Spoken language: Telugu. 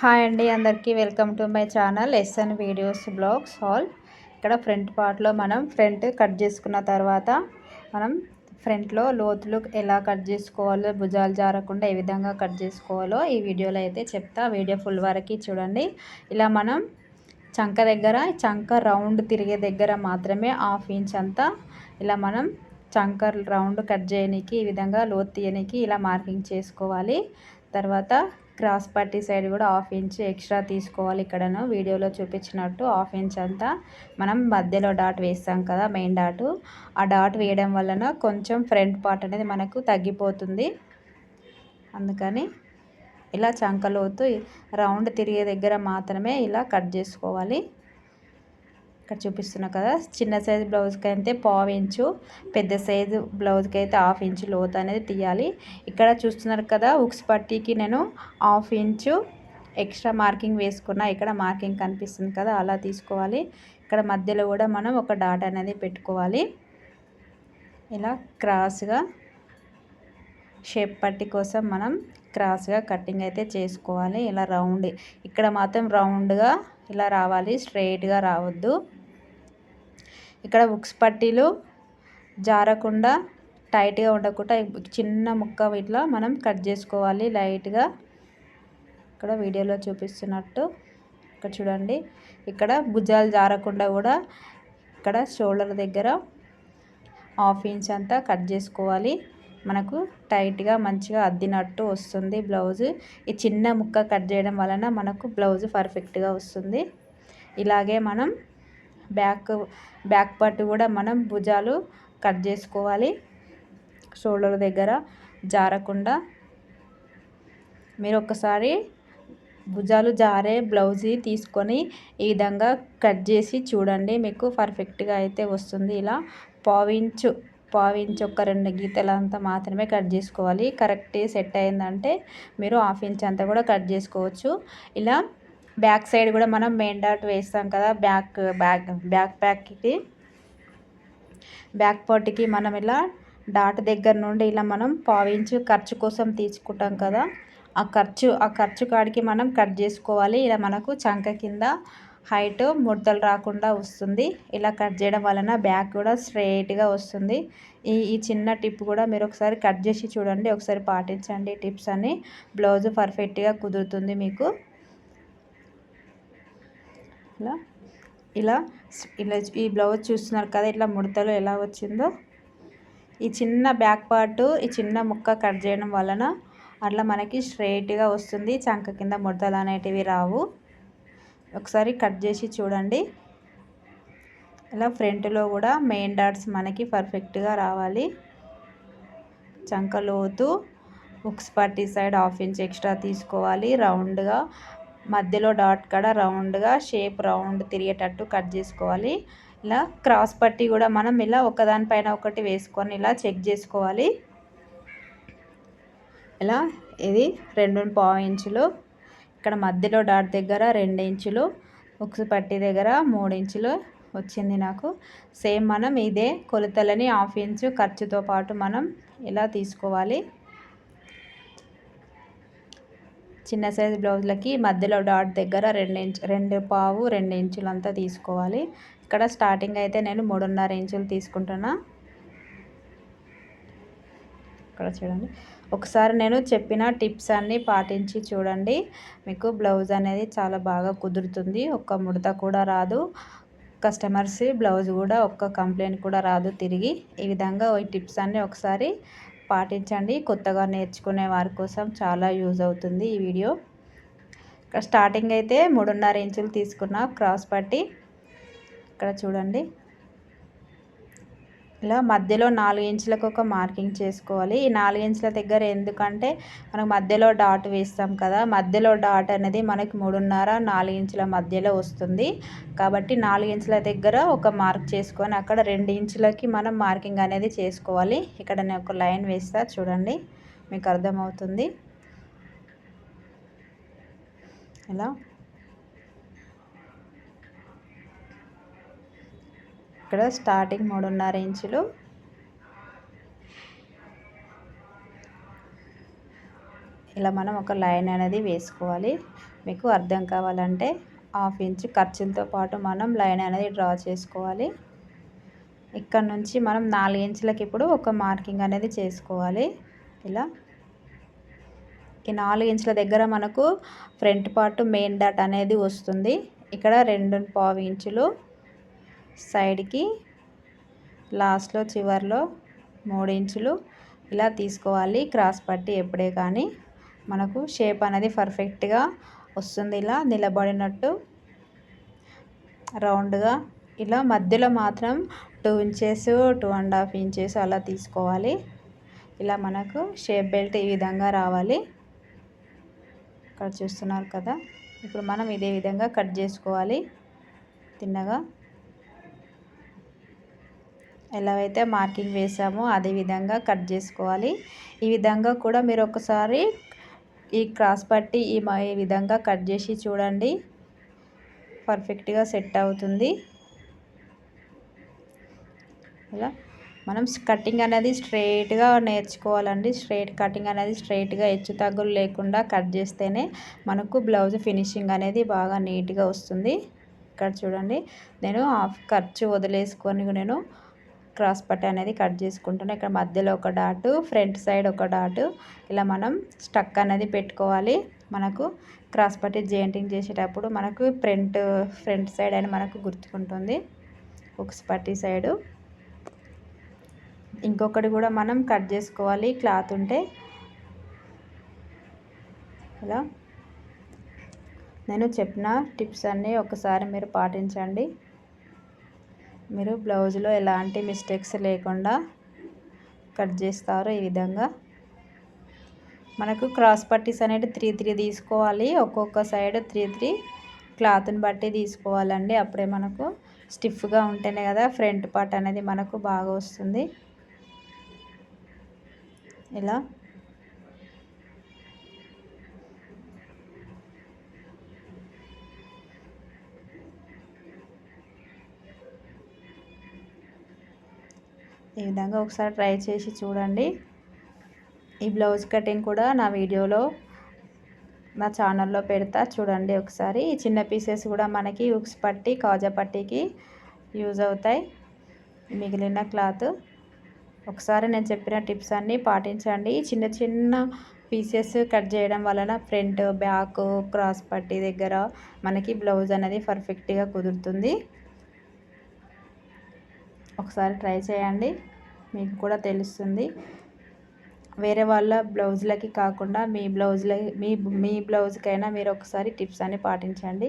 హాయ్ అండి అందరికీ welcome to my channel SN videos blogs hall ఇక్కడ ఫ్రంట్ పార్ట్లో మనం ఫ్రంట్ కట్ చేసుకున్న తర్వాత మనం ఫ్రంట్లో లోతులు ఎలా కట్ చేసుకోవాలో భుజాలు జారకుండా ఏ విధంగా కట్ చేసుకోవాలో ఈ వీడియోలో అయితే చెప్తా. వీడియో ఫుల్ వరకు చూడండి. ఇలా మనం చంక దగ్గర చంక రౌండ్ తిరిగే దగ్గర మాత్రమే హాఫ్ ఇంచ్ అంతా ఇలా మనం చంక రౌండ్ కట్ చేయడానికి ఈ విధంగా లోతు తీయడానికి ఇలా మార్కింగ్ చేసుకోవాలి. తర్వాత క్రాస్ పట్టీ సైడ్ కూడా హాఫ్ ఇంచ్ ఎక్స్ట్రా తీసుకోవాలి ఇక్కడను. వీడియోలో చూపించినట్టు హాఫ్ ఇంచ్ అంతా మనం మధ్యలో డాట్ వేస్తాం కదా మెయిన్ డాట్. ఆ డాట్ వేయడం వలన కొంచెం ఫ్రంట్ పార్ట్ అనేది మనకు తగ్గిపోతుంది. అందుకని ఇలా చంకలోతు రౌండ్ తిరిగే దగ్గర మాత్రమే ఇలా కట్ చేసుకోవాలి. ఇక్కడ చూపిస్తున్నా కదా. చిన్న సైజు బ్లౌజ్కి అయితే పావు ఇంచు పెద్ద సైజు బ్లౌజ్కి అయితే హాఫ్ ఇంచు లోతు అనేది తీయాలి. ఇక్కడ చూస్తున్నారు కదా ఉక్స్ పట్టీకి నేను హాఫ్ ఇంచు ఎక్స్ట్రా మార్కింగ్ వేసుకున్నా. ఇక్కడ మార్కింగ్ కనిపిస్తుంది కదా అలా తీసుకోవాలి. ఇక్కడ మధ్యలో కూడా మనం ఒక డాట్ అనేది పెట్టుకోవాలి. ఇలా క్రాస్గా షేప్ పట్టి కోసం మనం క్రాస్గా కటింగ్ అయితే చేసుకోవాలి. ఇలా రౌండ్ ఇక్కడ మాత్రం రౌండ్గా ఇలా రావాలి స్ట్రైట్గా రావద్దు. ఇక్కడ బుక్స్ పట్టీలు జారకుండా టైట్గా ఉండకుండా చిన్న ముక్క ఇట్లా మనం కట్ చేసుకోవాలి లైట్గా. ఇక్కడ వీడియోలో చూపిస్తున్నట్టు ఇక్కడ చూడండి. ఇక్కడ భుజాలు జారకుండా కూడా ఇక్కడ షోల్డర్ దగ్గర హాఫ్ ఇంచ్ అంతా కట్ చేసుకోవాలి. మనకు టైట్గా మంచిగా అద్దినట్టు వస్తుంది బ్లౌజ్. ఈ చిన్న ముక్క కట్ చేయడం వలన మనకు బ్లౌజ్ పర్ఫెక్ట్గా వస్తుంది. ఇలాగే మనం బ్యాక్ బ్యాక్ పార్ట్ కూడా మనం భుజాలు కట్ చేసుకోవాలి. షోల్డర్ దగ్గర జారకుండా మీరు ఒకసారి భుజాలు జారే బ్లౌజీ తీసుకొని ఈ విధంగా కట్ చేసి చూడండి. మీకు పర్ఫెక్ట్గా అయితే వస్తుంది. ఇలా పావించు పావించు ఒక రెండు గీతలు అంతా మాత్రమే కట్ చేసుకోవాలి. కరెక్ట్ సెట్ అయిందంటే మీరు హాఫ్ ఇంచ్ అంతా కూడా కట్ చేసుకోవచ్చు. ఇలా బ్యాక్ సైడ్ కూడా మనం మెయిన్ డాట్ వేస్తాం కదా బ్యాక్ బ్యాక్ బ్యాక్ ప్యాక్కి. బ్యాక్ పార్ట్కి మనం ఇలా డాట్ దగ్గర నుండి ఇలా మనం పావించు ఖర్చు కోసం తీసుకుంటాం కదా ఆ ఖర్చు ఆ ఖర్చు కాడికి మనం కట్ చేసుకోవాలి. ఇలా మనకు చంక కింద హైట్ ముడతలు రాకుండా వస్తుంది. ఇలా కట్ చేయడం వలన బ్యాక్ కూడా స్ట్రైట్గా వస్తుంది. ఈ ఈ చిన్న టిప్ కూడా మీరు ఒకసారి కట్ చేసి చూడండి. ఒకసారి పాటించండి టిప్స్ అని. బ్లౌజ్ పర్ఫెక్ట్గా కుదురుతుంది మీకు. ఇలా ఇలా ఇలా ఈ బ్లౌజ్ చూస్తున్నారు కదా ఇట్లా ముడతలు ఎలా వచ్చిందో. ఈ చిన్న బ్యాక్ పార్ట్ ఈ చిన్న ముక్క కట్ చేయడం వలన అట్లా మనకి స్ట్రైట్గా వస్తుంది. చంక కింద ముడతలు అనేటివి రావు. ఒకసారి కట్ చేసి చూడండి. ఇలా ఫ్రంట్లో కూడా మెయిన్ డాట్స్ మనకి పర్ఫెక్ట్గా రావాలి. చంక లోతు బుక్స్ పట్టి సైడ్ హాఫ్ ఇంచ్ ఎక్స్ట్రా తీసుకోవాలి. రౌండ్గా మధ్యలో డాట్ కాడ రౌండ్గా షేప్ రౌండ్ తిరిగేటట్టు కట్ చేసుకోవాలి. ఇలా క్రాస్ పట్టి కూడా మనం ఇలా ఒకదానిపైన ఒకటి వేసుకొని ఇలా చెక్ చేసుకోవాలి. ఇలా ఇది రెండు పావు ఇంచులు ఇక్కడ మధ్యలో డాట్ దగ్గర రెండు ఇంచులు ఉక్స్ పట్టి దగ్గర మూడు ఇంచులు వచ్చింది నాకు. సేమ్ మనం ఇదే కొలతలని హాఫ్ ఇంచు ఖర్చుతో పాటు మనం ఇలా తీసుకోవాలి. చిన్న సైజ్ బ్లౌజ్లకి మధ్యలో డాట్ దగ్గర రెండు ఇంచు రెండు పావు రెండు ఇంచులు అంతా తీసుకోవాలి. ఇక్కడ స్టార్టింగ్ అయితే నేను మూడున్నర ఇంచులు తీసుకుంటున్నా. ఇక్కడ చూడండి. ఒకసారి నేను చెప్పిన టిప్స్ అన్నీ పాటించి చూడండి. మీకు బ్లౌజ్ అనేది చాలా బాగా కుదురుతుంది. ఒక్క ముడత కూడా రాదు. కస్టమర్స్ బ్లౌజ్ కూడా ఒక్క కంప్లైంట్ కూడా రాదు తిరిగి. ఈ విధంగా ఈ టిప్స్ అన్నీ ఒకసారి పాటించండి. కొత్తగా నేర్చుకునే వారి కోసం చాలా యూజ్ అవుతుంది ఈ వీడియో. స్టార్టింగ్ అయితే మూడున్నర ఇంచులు తీసుకున్న క్రాస్ పట్టి. ఇక్కడ చూడండి. ఇలా మధ్యలో నాలుగు ఇంచులకు ఒక మార్కింగ్ చేసుకోవాలి. ఈ నాలుగు ఇంచుల దగ్గర ఎందుకంటే మనకు మధ్యలో డాట్ వేస్తాం కదా మధ్యలో డాట్ అనేది మనకి మూడున్నర నాలుగు ఇంచుల మధ్యలో వస్తుంది. కాబట్టి నాలుగు ఇంచుల దగ్గర ఒక మార్క్ చేసుకొని అక్కడ రెండు ఇంచులకి మనం మార్కింగ్ అనేది చేసుకోవాలి. ఇక్కడ నేను ఒక లైన్ వేస్తా చూడండి మీకు అర్థమవుతుంది. ఇలా ఇక్కడ స్టార్టింగ్ మూడున్నర ఇంచులు ఇలా మనం ఒక లైన్ అనేది వేసుకోవాలి. మీకు అర్థం కావాలంటే హాఫ్ ఇంచ్ ఖర్చులతో పాటు మనం లైన్ అనేది డ్రా చేసుకోవాలి. ఇక్కడ నుంచి మనం నాలుగు ఇంచులకి ఇప్పుడు ఒక మార్కింగ్ అనేది చేసుకోవాలి. ఇలా. ఈ నాలుగు ఇంచుల దగ్గర మనకు ఫ్రంట్ పార్ట్ మెయిన్ డాట్ అనేది వస్తుంది. ఇక్కడ రెండు పావు ఇంచులు సైడ్కి లాస్ట్లో చివరిలో మూడు ఇంచులు ఇలా తీసుకోవాలి. క్రాస్ పట్టి ఎప్పుడే కానీ మనకు షేప్ అనేది పర్ఫెక్ట్గా వస్తుంది. ఇలా నిలబడినట్టు రౌండ్గా ఇలా మధ్యలో మాత్రం two inches two and half inches అలా తీసుకోవాలి. ఇలా మనకు షేప్ బెల్ట్ ఈ విధంగా రావాలి. ఇక్కడ చూస్తున్నారు కదా? ఇప్పుడు మనం ఇదే విధంగా కట్ చేసుకోవాలి. తిన్నగా ఎలా అయితే మార్కింగ్ వేసామో అదే విధంగా కట్ చేసుకోవాలి. ఈ విధంగా కూడా మీరు ఒకసారి ఈ క్రాస్ పట్టి ఈ ఈ విధంగా కట్ చేసి చూడండి. పర్ఫెక్ట్గా సెట్ అవుతుంది. ఇలా మనం కటింగ్ అనేది స్ట్రైట్గా నేర్చుకోవాలండి. స్ట్రైట్ కటింగ్ అనేది స్ట్రైట్గా హెచ్చు తగ్గులు లేకుండా కట్ చేస్తేనే మనకు బ్లౌజ్ ఫినిషింగ్ అనేది బాగా నీట్గా వస్తుంది. ఇక్కడ చూడండి. నేను హాఫ్ ఖర్చు వదిలేసుకొని నేను క్రాస్ పట్టి అనేది కట్ చేసుకుంటాను ఇక్కడ మధ్యలో ఒక డాటు ఫ్రంట్ సైడ్ ఒక డాటు. ఇలా మనం స్టక్ అనేది పెట్టుకోవాలి. మనకు క్రాస్ పట్టి జెయింటింగ్ చేసేటప్పుడు మనకు ఫ్రంట్ ఫ్రంట్ సైడ్ అని మనకు గుర్తుకుంటుంది. హుక్స్ పట్టి సైడు. ఇంకొకటి కూడా మనం కట్ చేసుకోవాలి. క్లాత్ ఉంటే. ఇలా. నేను చెప్పిన టిప్స్ అన్నీ ఒకసారి మీరు పాటించండి. మీరు బ్లౌజ్లో ఎలాంటి మిస్టేక్స్ లేకుండా కట్ చేస్తారు ఈ విధంగా. మనకు క్రాస్ పట్టీస్ అనేది త్రీ త్రీ తీసుకోవాలి. ఒక్కొక్క సైడ్ త్రీ త్రీ క్లాత్ని బట్టి తీసుకోవాలండి. అప్పుడే మనకు స్టిఫ్గా ఉంటేనే కదా ఫ్రంట్ పార్ట్ అనేది మనకు బాగా వస్తుంది. ఇలా ఈ విధంగా ఒకసారి ట్రై చేసి చూడండి. ఈ బ్లౌజ్ కటింగ్ కూడా నా వీడియోలో నా ఛానల్లో పెడతా. చూడండి ఒకసారి. ఈ చిన్న పీసెస్ కూడా మనకి ఉక్స్ పట్టి కాజా పట్టికి యూజ్ అవుతాయి. మిగిలిన క్లాత్. ఒకసారి నేను చెప్పిన టిప్స్ అన్నీ పాటించండి. చిన్న చిన్న పీసెస్ కట్ చేయడం వలన ఫ్రంట్ బ్యాక్ క్రాస్ పట్టి దగ్గర మనకి బ్లౌజ్ అనేది పర్ఫెక్ట్గా కుదురుతుంది. ఒకసారి ట్రై చేయండి. మీకు కూడా తెలుస్తుంది. వేరే వాళ్ళ బ్లౌజులకి కాకుండా మీ బ్లౌజ్ల మీ మీ బ్లౌజ్కైనా మీరు ఒకసారి టిప్స్ అని పాటించండి.